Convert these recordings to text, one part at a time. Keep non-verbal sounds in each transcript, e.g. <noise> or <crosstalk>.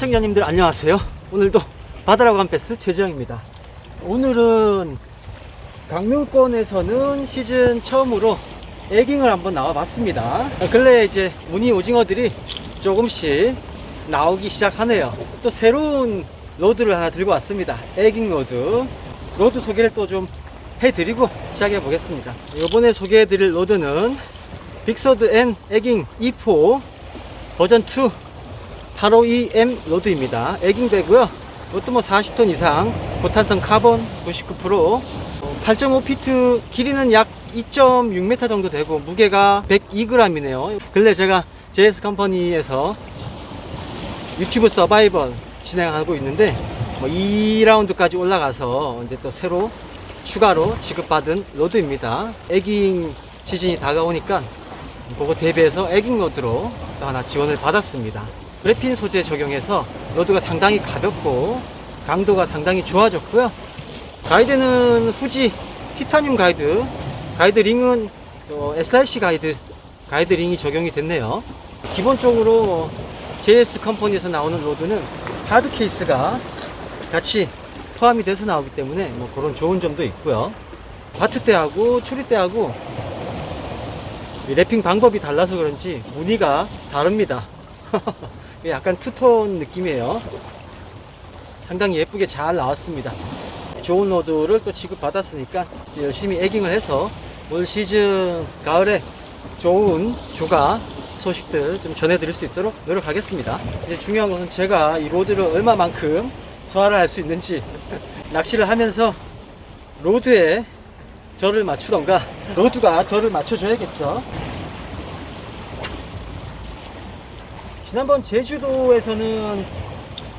자, 시청자님들 안녕하세요. 오늘도 바다라고 한 패스 최재영입니다. 오늘은 강릉권에서는 시즌 처음으로 에깅을 한번 나와봤습니다. 근래 이제 무늬 오징어들이 조금씩 나오기 시작하네요. 또 새로운 로드를 하나 들고 왔습니다. 에깅 로드. 로드 소개를 또 좀 해드리고 시작해 보겠습니다. 이번에 소개해드릴 로드는 빅서드 N 에깅 2포 버전 2 852M 로드입니다. 에깅되고요. 이것도 뭐 40톤 이상, 고탄성 카본 99%, 8.5피트 길이는 약 2.6m 정도 되고 무게가 102g이네요. 근래 제가 JS 컴퍼니에서 유튜브 서바이벌 진행하고 있는데 뭐 2라운드까지 올라가서 이제 또 새로 추가로 지급받은 로드입니다. 에깅 시즌이 다가오니까 그거 대비해서 에깅 로드로 또 하나 지원을 받았습니다. 그래핀 소재 적용해서 로드가 상당히 가볍고 강도가 상당히 좋아졌고요. 가이드는 후지 티타늄 가이드, 가이드 링은 어, SRC 가이드, 가이드 링이 적용이 됐네요. 기본적으로 뭐 JS 컴퍼니에서 나오는 로드는 하드 케이스가 같이 포함이 돼서 나오기 때문에 뭐 그런 좋은 점도 있고요. 바트 때하고 초리 때하고 이 랩핑 방법이 달라서 그런지 무늬가 다릅니다. <laughs> 약간 투톤 느낌이에요. 상당히 예쁘게 잘 나왔습니다. 좋은 로드를 또 지급받았으니까 열심히 에깅을 해서 올 시즌 가을에 좋은 주가 소식들 좀 전해드릴 수 있도록 노력하겠습니다. 이제 중요한 것은 제가 이 로드를 얼마만큼 소화를 할 수 있는지 <laughs> 낚시를 하면서 로드에 저를 맞추던가 로드가 저를 맞춰줘야겠죠. 지난번 제주도에서는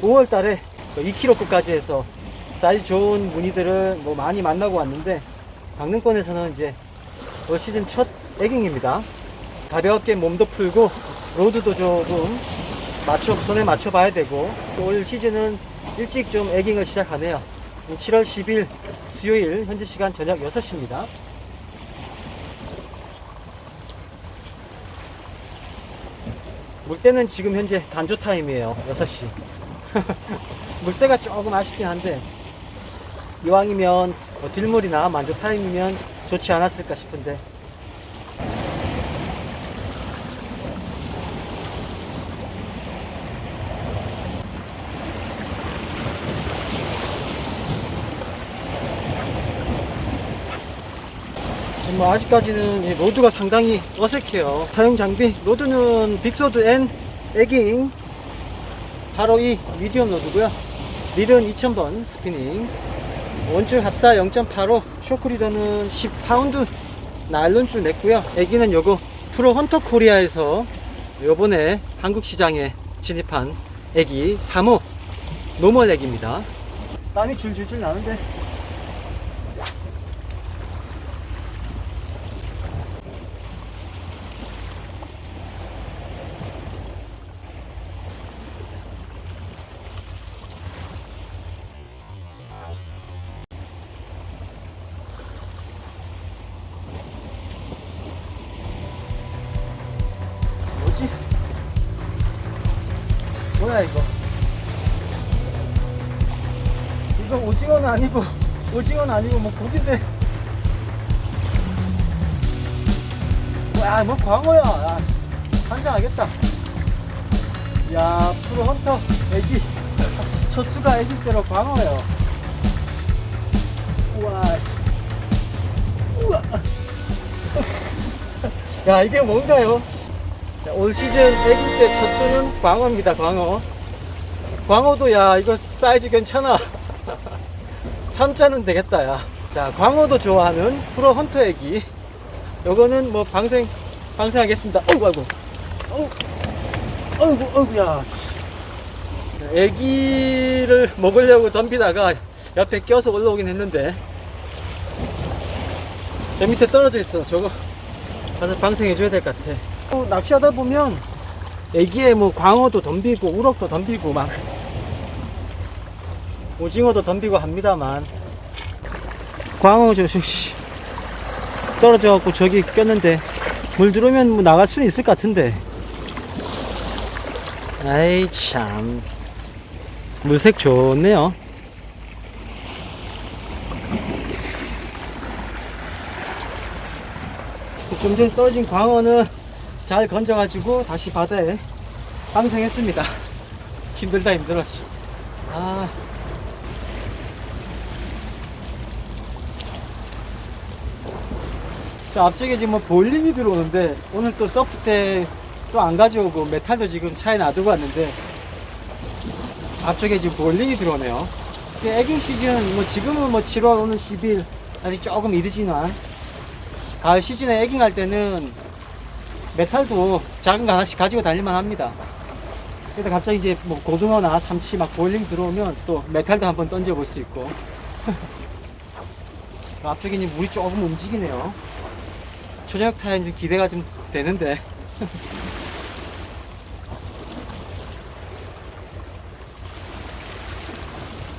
5월 달에 2kg급까지 해서 사이즈 좋은 무늬들을 뭐 많이 만나고 왔는데 강릉권에서는 이제 올 시즌 첫 에깅입니다. 가볍게 몸도 풀고 로드도 조금 맞춰 손에 맞춰 봐야 되고 또올 시즌은 일찍 좀 에깅을 시작하네요. 7월 10일 수요일 현지 시간 저녁 6시입니다. 물때는 지금 현재 간조 타임이에요. 6시. <laughs> 물때가 조금 아쉽긴 한데 이왕이면 뭐 딜물이나 만조 타임이면 좋지 않았을까 싶은데 뭐 아직까지는 이 로드가 상당히 어색해요. 사용 장비 로드는 빅소드 N 에깅 바로 이 미디엄 로드고요. 릴은 2000번 스피닝 원줄 합사 0.85 쇼크 리더는 10파운드 나일론줄 냈고요. 애기는 요거 프로 헌터 코리아에서 요번에 한국 시장에 진입한 애기 3호 노멀 애기입니다. 땀이 줄줄줄 나는데 뭐야 이거? 이거 오징어는 아니고 오징어는 아니고 뭐 고기인데. 야뭐 광어야. 야, 환장하겠다. 야 프로 헌터 애기. 첫 수가 애기 때로 광어예요. 우와. 우와. <laughs> 야 이게 뭔가요? 자, 올 시즌 애기 때 첫 수는 광어입니다, 광어. 광어도 야, 이거 사이즈 괜찮아. <laughs> 3자는 되겠다, 야. 자, 광어도 좋아하는 프로 헌터 애기. 요거는 뭐 방생, 방생하겠습니다. 어이구, 아이고. 어이구, 어이구, 어이구, 야. 애기를 먹으려고 덤비다가 옆에 껴서 올라오긴 했는데. 저 밑에 떨어져 있어. 저거 가서 방생해줘야 될 것 같아. 또 낚시하다 보면 애기에 뭐 광어도 덤비고 우럭도 덤비고 막 오징어도 덤비고 합니다만. 광어 저, 저 씨, 떨어져 갖고 저기 꼈는데 물 들어오면 뭐 나갈 수는 있을 것 같은데. 아이 참. 물색 좋네요. 좀 전에 떨어진 광어는 잘 건져가지고 다시 바다에 방생했습니다. 힘들다 힘들어. 씨. 아. 자, 앞쪽에 지금 뭐 볼링이 들어오는데 오늘 또 서프대 또안 가져오고 메탈도 지금 차에 놔두고 왔는데 앞쪽에 지금 볼링이 들어오네요. 애깅 시즌 뭐 지금은 뭐 7월 오늘 10일 아직 조금 이르지만 가을 시즌에 애깅 할 때는 메탈도 작은 거 하나씩 가지고 다닐만 합니다. 그래서 갑자기 이제 뭐 고등어나 삼치 막 볼링 들어오면 또 메탈도 한번 던져볼 수 있고 <laughs> 앞쪽에 이제 물이 조금 움직이네요. 저녁 타임 좀 기대가 좀 되는데 <laughs>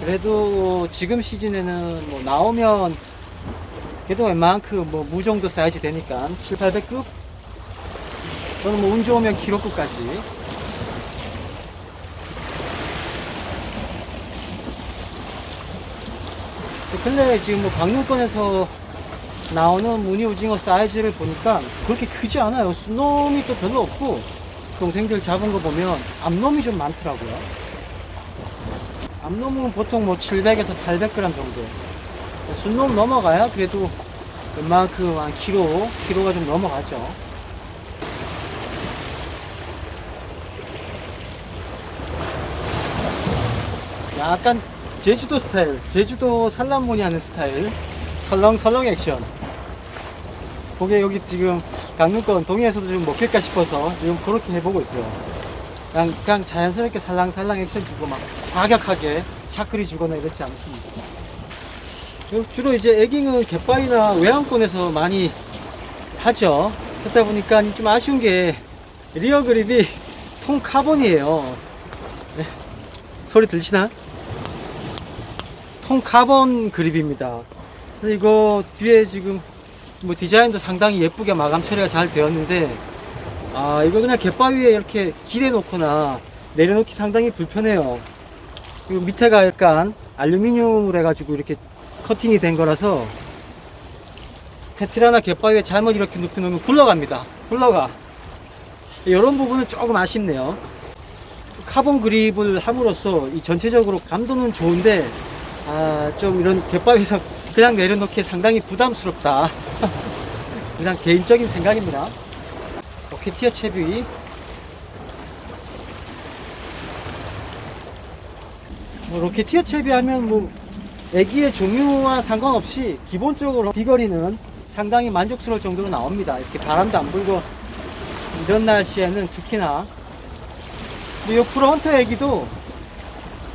그래도 지금 시즌에는 뭐 나오면 그래도 웬만큼 뭐 무정도 사이즈 되니까 7, 800급 저는 뭐 운 좋으면 키로급까지 근래 지금 뭐 강릉권에서 나오는 무늬 오징어 사이즈를 보니까 그렇게 크지 않아요. 순놈이 또 별로 없고 동생들 잡은 거 보면 암놈이 좀 많더라고요. 암놈은 보통 뭐 700에서 800g 정도. 순놈 넘어가야 그래도 웬만큼 한 키로, 키로가 좀 넘어가죠. 약간 제주도 스타일, 제주도 산란무늬 하는 스타일, 설렁설렁 액션. 그게 여기 지금 강릉권 동해에서도 좀 먹힐까 싶어서 지금 그렇게 해보고 있어요. 그냥, 그냥 자연스럽게 살랑살랑 액션 주고 막 과격하게 차크리 주거나 이렇지 않습니다. 주로 이제 에깅은 갯바위나 외항권에서 많이 하죠. 그러다 보니까 좀 아쉬운 게 리어 그립이 통 카본이에요. 네. 소리 들리시나? 통 카본 그립입니다. 이거 뒤에 지금 뭐 디자인도 상당히 예쁘게 마감 처리가 잘 되었는데 아 이거 그냥 갯바위에 이렇게 기대 놓거나 내려놓기 상당히 불편해요. 그리고 밑에가 약간 알루미늄으로 해가지고 이렇게 커팅이 된 거라서 테트라나 갯바위에 잘못 이렇게 눕혀 놓으면 굴러갑니다. 굴러가. 이런 부분은 조금 아쉽네요. 카본 그립을 함으로써 이 전체적으로 감도는 좋은데 아, 좀 이런 갯바위에서 그냥 내려놓기 상당히 부담스럽다. <laughs> 그냥 개인적인 생각입니다. 로켓티어 채비. 뭐 로켓티어 채비 하면 뭐 애기의 종류와 상관없이 기본적으로 비거리는 상당히 만족스러울 정도로 나옵니다. 이렇게 바람도 안 불고 이런 날씨에는 특히나 이 프론트 애기도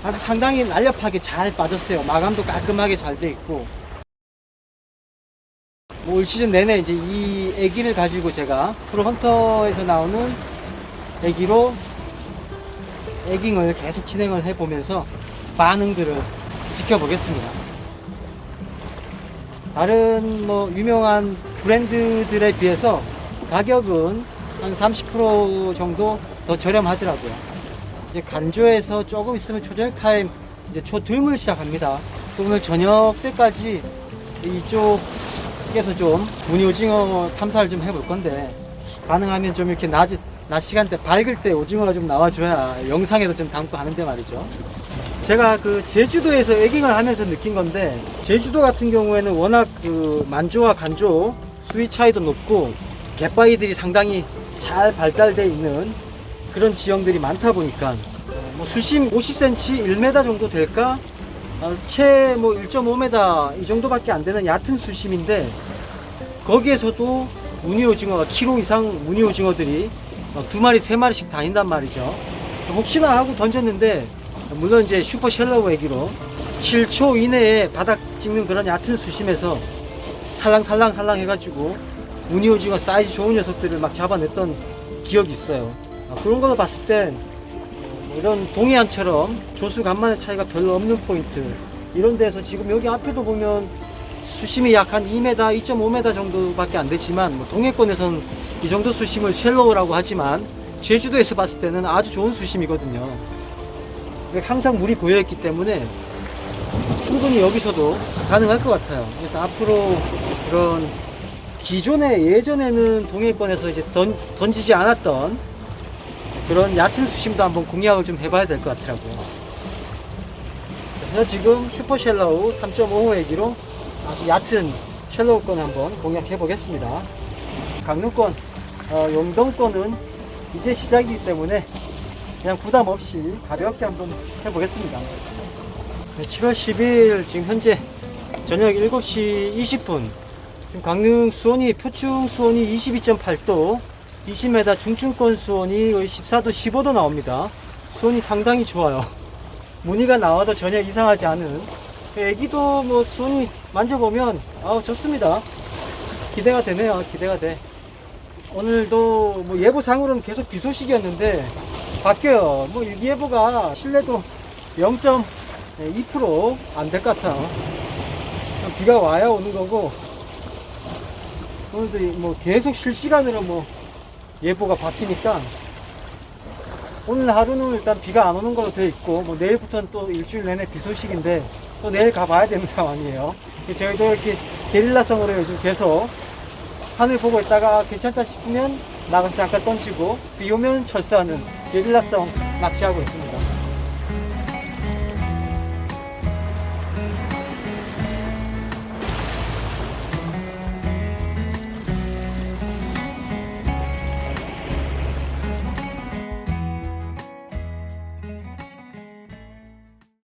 아주 상당히 날렵하게 잘 빠졌어요. 마감도 깔끔하게 잘 돼 있고. 뭐 올 시즌 내내 이제 이 애기를 가지고 제가 프로헌터에서 나오는 애기로 애깅을 계속 진행을 해보면서 반응들을 지켜보겠습니다. 다른 뭐 유명한 브랜드들에 비해서 가격은 한 30% 정도 더 저렴하더라고요. 이제 간조에서 조금 있으면 초저녁 타임 이제 초들물 시작합니다. 또 오늘 저녁 때까지 이쪽에서 좀 무늬 오징어 탐사를 좀 해볼 건데 가능하면 좀 이렇게 낮, 낮 시간대 밝을 때 오징어가 좀 나와줘야 영상에도 좀 담고 하는데 말이죠. 제가 그 제주도에서 에깅을 하면서 느낀 건데 제주도 같은 경우에는 워낙 그 만조와 간조 수위 차이도 높고 갯바위들이 상당히 잘 발달되어 있는 그런 지형들이 많다 보니까 어, 뭐 수심 50cm, 1m 정도 될까? 어, 채뭐 1.5m 이 정도밖에 안 되는 얕은 수심인데 거기에서도 무늬 오징어가 키로 이상 무늬 오징어들이 어, 두 마리, 세 마리씩 다닌단 말이죠. 혹시나 하고 던졌는데 물론 이제 슈퍼 셜러우 애기로 7초 이내에 바닥 찍는 그런 얕은 수심에서 살랑살랑살랑 해가지고 무늬 오징어 사이즈 좋은 녀석들을 막 잡아냈던 기억이 있어요. 아, 그런 거 봤을 땐뭐 이런 동해안처럼 조수 간만의 차이가 별로 없는 포인트 이런 데서 지금 여기 앞에도 보면 수심이 약 한 2m, 2.5m 정도밖에 안 되지만 뭐 동해권에서는 이 정도 수심을 쉘로우라고 하지만 제주도에서 봤을 때는 아주 좋은 수심이거든요. 항상 물이 고여있기 때문에 충분히 여기서도 가능할 것 같아요. 그래서 앞으로 그런 기존에 예전에는 동해권에서 이제 던, 던지지 않았던 그런 얕은 수심도 한번 공략을 좀 해봐야 될 것 같더라고요. 그래서 지금 슈퍼 쉘로우 3.5호 애기로 아주 얕은 쉘로우권 한번 공략해 보겠습니다. 강릉권, 어, 용동권은 이제 시작이기 때문에 그냥 부담 없이 가볍게 한번 해보겠습니다. 네, 7월 10일 지금 현재 저녁 7시 20분 지금 강릉 수온이 표충 수온이 22.8도 20m 중층권 수온이 거의 14도 15도 나옵니다. 수온이 상당히 좋아요. 무늬가 나와도 전혀 이상하지 않은. 애기도 뭐 수온이 만져보면 아우 좋습니다. 기대가 되네요. 기대가 돼. 오늘도 뭐 예보상으로는 계속 비 소식이었는데 바뀌어요. 뭐 일기예보가 신뢰도 0.2%안 될 것 같아요. 비가 와야 오는 거고 오늘도 이- 뭐 계속 실시간으로 뭐 예보가 바뀌니까 오늘 하루는 일단 비가 안 오는 걸로 되어 있고 뭐 내일부터는 또 일주일 내내 비 소식인데 또 내일 가봐야 되는 <laughs> 상황이에요. 저희도 이렇게 게릴라성으로 요즘 계속 하늘 보고 있다가 괜찮다 싶으면 나가서 잠깐 던지고 비 오면 철수하는 게릴라성 낚시하고 있습니다.